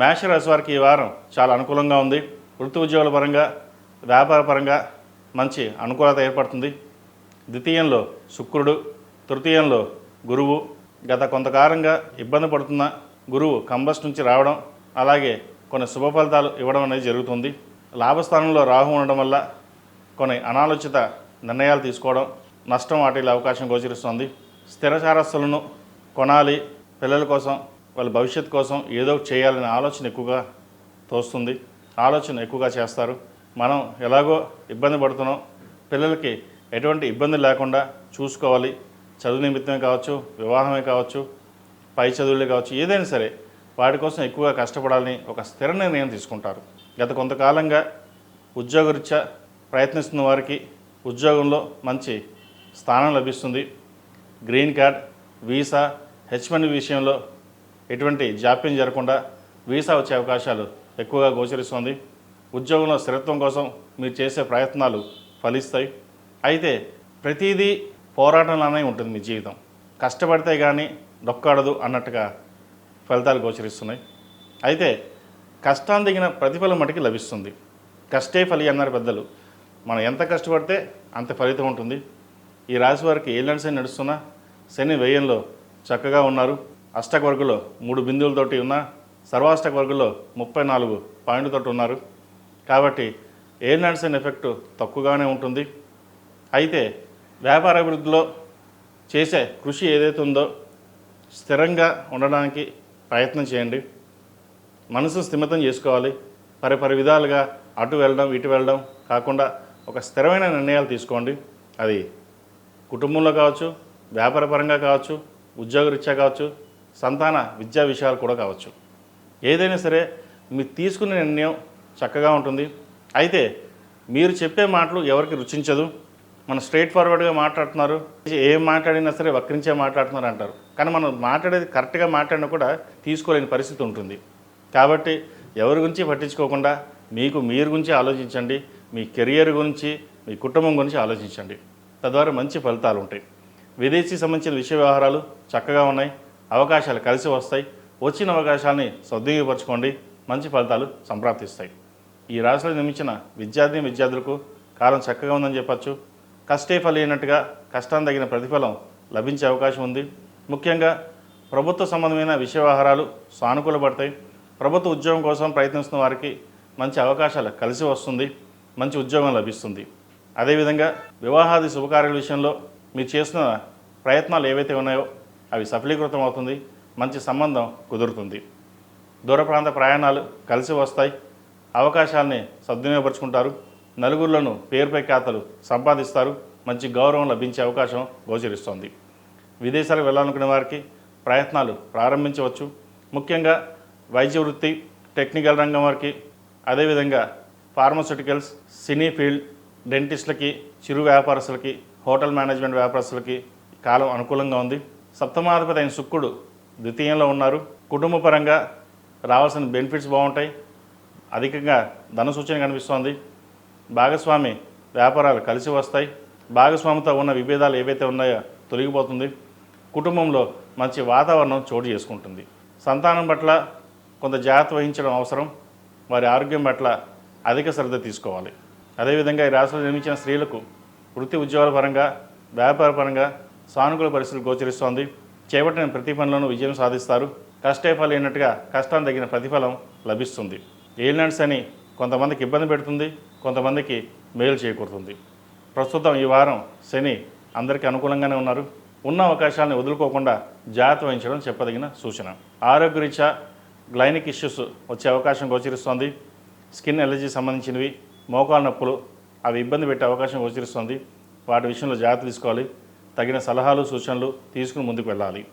మేషరాశి వారికి ఈ వారం చాలా అనుకూలంగా ఉంది. వృత్తి ఉద్యోగుల పరంగా వ్యాపార పరంగా మంచి అనుకూలత ఏర్పడుతుంది. ద్వితీయంలో శుక్రుడు తృతీయంలో గురువు. గత కొంతకాలంగా ఇబ్బంది పడుతున్న గురువు కంబస్ నుంచి రావడం అలాగే కొన్ని శుభ ఫలితాలు ఇవ్వడం అనేది జరుగుతుంది. లాభస్థానంలో రాహు ఉండడం వల్ల కొన్ని అనాలోచిత నిర్ణయాలు తీసుకోవడం నష్టం వాటిల్లే అవకాశం గోచరిస్తుంది. స్థిరచారస్తులను కొనాలి. పిల్లల కోసం వాళ్ళ భవిష్యత్తు కోసం ఏదో ఒకటి చేయాలనే ఆలోచన ఎక్కువగా తోస్తుంది. ఆలోచన ఎక్కువగా చేస్తారు. మనం ఎలాగో ఇబ్బంది పడుతున్నాం. పిల్లలకి ఎటువంటి ఇబ్బంది లేకుండా చూసుకోవాలి. చదువు నిమిత్తమే కావచ్చు వివాహమే కావచ్చు పై చదువులే కావచ్చు ఏదైనా సరే వాటి కోసం ఎక్కువగా కష్టపడాలని ఒక స్థిర నిర్ణయం తీసుకుంటారు. గత కొంతకాలంగా ఉద్యోగరీత్యా ప్రయత్నిస్తున్న వారికి ఉద్యోగంలో మంచి స్థానం లభిస్తుంది. గ్రీన్ కార్డ్ వీసా హెచ్ విషయంలో ఎటువంటి జాప్యం జరగకుండా వీసా వచ్చే అవకాశాలు ఎక్కువగా గోచరిస్తుంది. ఉద్యోగంలో స్థిరత్వం కోసం మీరు చేసే ప్రయత్నాలు ఫలిస్తాయి. అయితే ప్రతిదీ పోరాటంలోనే ఉంటుంది మీ జీవితం. కష్టపడితే కానీ డొక్కాడదు అన్నట్టుగా ఫలితాలు గోచరిస్తున్నాయి. అయితే కష్టాన్ని దిగిన ప్రతిఫలం మటుకి లభిస్తుంది. కష్టే ఫలి అన్నారు పెద్దలు. మనం ఎంత కష్టపడితే అంత ఫలితం ఉంటుంది. ఈ రాశి వారికి ఏళ్ళని శని నడుస్తున్నా శని వ్యయంలో చక్కగా ఉన్నారు. అష్టక వర్గంలో మూడు బిందువులతోటి ఉన్న సర్వాష్టక వర్గులో ముప్పై నాలుగు పాయింట్లతోటి ఉన్నారు. కాబట్టి ఎయిర్ శని ఎఫెక్ట్ తక్కువగానే ఉంటుంది. అయితే వ్యాపార అభివృద్ధిలో చేసే కృషి ఏదైతే ఉందో స్థిరంగా ఉండడానికి ప్రయత్నం చేయండి. మనసు స్థిమితం చేసుకోవాలి. పరి పరి విధాలుగా అటు వెళ్ళడం ఇటు వెళ్ళడం కాకుండా ఒక స్థిరమైన నిర్ణయాలు తీసుకోండి. అది కుటుంబంలో కావచ్చు వ్యాపారపరంగా కావచ్చు ఉద్యోగరీత్యా కావచ్చు సంతాన విద్యా విషయాలు కూడా కావచ్చు. ఏదైనా సరే మీరు తీసుకునే నిర్ణయం చక్కగా ఉంటుంది. అయితే మీరు చెప్పే మాటలు ఎవరికి రుచించదు. మనం స్ట్రైట్ ఫార్వర్డ్గా మాట్లాడుతున్నారు. ఏం మాట్లాడినా సరే వక్రించే మాట్లాడుతున్నారు అంటారు. కానీ మనం మాట్లాడేది కరెక్ట్గా మాట్లాడినా కూడా తీసుకోలేని పరిస్థితి ఉంటుంది. కాబట్టి ఎవరి గురించి పట్టించుకోకుండా మీకు మీరు గురించి ఆలోచించండి. మీ కెరియర్ గురించి మీ కుటుంబం గురించి ఆలోచించండి. తద్వారా మంచి ఫలితాలు ఉంటాయి. విదేశీ సంబంధించిన విషయ వ్యవహారాలు చక్కగా ఉన్నాయి. అవకాశాలు కలిసి వస్తాయి. వచ్చిన అవకాశాలని సద్వినియోగపరచుకోండి. మంచి ఫలితాలు సంప్రాప్తిస్తాయి. ఈ రాశిలో నిర్మించిన విద్యార్థి విద్యార్థులకు కాలం చక్కగా ఉందని చెప్పచ్చు. కష్టే ఫలినట్టుగా కష్టం తగిన ప్రతిఫలం లభించే అవకాశం ఉంది. ముఖ్యంగా ప్రభుత్వ సంబంధమైన విషయ వ్యవహారాలు సానుకూలపడతాయి. ప్రభుత్వ ఉద్యోగం కోసం ప్రయత్నిస్తున్న వారికి మంచి అవకాశాలు కలిసి వస్తుంది. మంచి ఉద్యోగం లభిస్తుంది. అదేవిధంగా వివాహాది శుభకార్యాల విషయంలో మీరు చేస్తున్న ప్రయత్నాలు ఏవైతే ఉన్నాయో అవి సఫలీకృతం అవుతుంది మంచి సంబంధం కుదురుతుంది. దూర ప్రాంత ప్రయాణాలు కలిసి వస్తాయి అవకాశాలని సద్వినియోగపరుచుకుంటారు నలుగురిలోనూ పేరుపై ఖాతాలు సంపాదిస్తారు మంచి గౌరవం లభించే అవకాశం గోచరిస్తోంది. విదేశాలకు వెళ్ళాలనుకునే వారికి ప్రయత్నాలు ప్రారంభించవచ్చు. ముఖ్యంగా వైద్య వృత్తి టెక్నికల్ రంగం వారికి అదేవిధంగా ఫార్మస్యూటికల్స్ సినీ ఫీల్డ్ డెంటిస్టులకి చిరు వ్యాపారస్తులకి హోటల్ మేనేజ్మెంట్ వ్యాపారస్తులకి కాలం అనుకూలంగా ఉంది. సప్తమాధిపతి అయిన శుక్రుడు ద్వితీయంలో ఉన్నారు. కుటుంబ పరంగా రావాల్సిన బెనిఫిట్స్ బాగుంటాయి. అధికంగా ధన సూచన కనిపిస్తోంది. భాగస్వామి వ్యాపారాలు కలిసి వస్తాయి. భాగస్వామితో ఉన్న విభేదాలు ఏవైతే ఉన్నాయో తొలగిపోతుంది. కుటుంబంలో మంచి వాతావరణం చోటు చేసుకుంటుంది. సంతానం పట్ల కొంత జాగ్రత్త వహించడం అవసరం. వారి ఆరోగ్యం పట్ల అధిక శ్రద్ధ తీసుకోవాలి. అదేవిధంగా ఈ రాష్ట్రంలో నిర్మించిన స్త్రీలకు వృత్తి ఉద్యోగాల పరంగా వ్యాపార పరంగా సానుకూల పరిస్థితులు గోచరిస్తోంది. చేపట్టిన ప్రతి పనిలోనూ విజయం సాధిస్తారు. కష్టే ఫలైనట్టుగా కష్టాన్ని తగిన ప్రతిఫలం లభిస్తుంది. ఏలినట్స్ అని కొంతమందికి ఇబ్బంది పెడుతుంది కొంతమందికి మేలు చేకూరుతుంది. ప్రస్తుతం ఈ వారం శని అందరికీ అనుకూలంగానే ఉన్నారు. ఉన్న అవకాశాలను వదులుకోకుండా జాగ్రత్త వహించడం చెప్పదగిన సూచన. ఆరోగ్యరీత్యా గ్లైనిక్ ఇష్యూస్ వచ్చే అవకాశం గోచరిస్తోంది. స్కిన్ ఎలర్జీ సంబంధించినవి మోకాలు నొప్పులు అవి ఇబ్బంది పెట్టే అవకాశం గోచరిస్తుంది. వాటి విషయంలో జాగ్రత్త తీసుకోవాలి. తగిన సలహాలు సూచనలు తీసుకుని ముందుకు వెళ్ళాలి.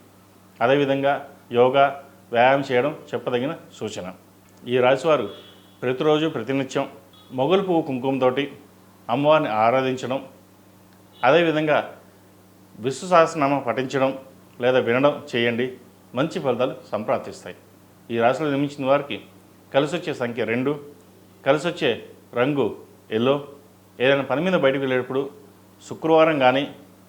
అదేవిధంగా యోగా వ్యాయామం చేయడం చెప్పదగిన సూచన. ఈ రాశివారు ప్రతిరోజు ప్రతినిత్యం మొగలు పువ్వు కుంకుమతోటి అమ్మవారిని ఆరాధించడం అదేవిధంగా విశ్వ సహస్రనామ పఠించడం లేదా వినడం చేయండి. మంచి ఫలితాలు సంప్రాప్తిస్తాయి. ఈ రాశిలో నిర్మించిన వారికి కలిసి వచ్చే సంఖ్య రెండు కలిసి వచ్చే రంగు ఎల్లో. ఏదైనా పని మీద బయటకు వెళ్ళేటప్పుడు శుక్రవారం కానీ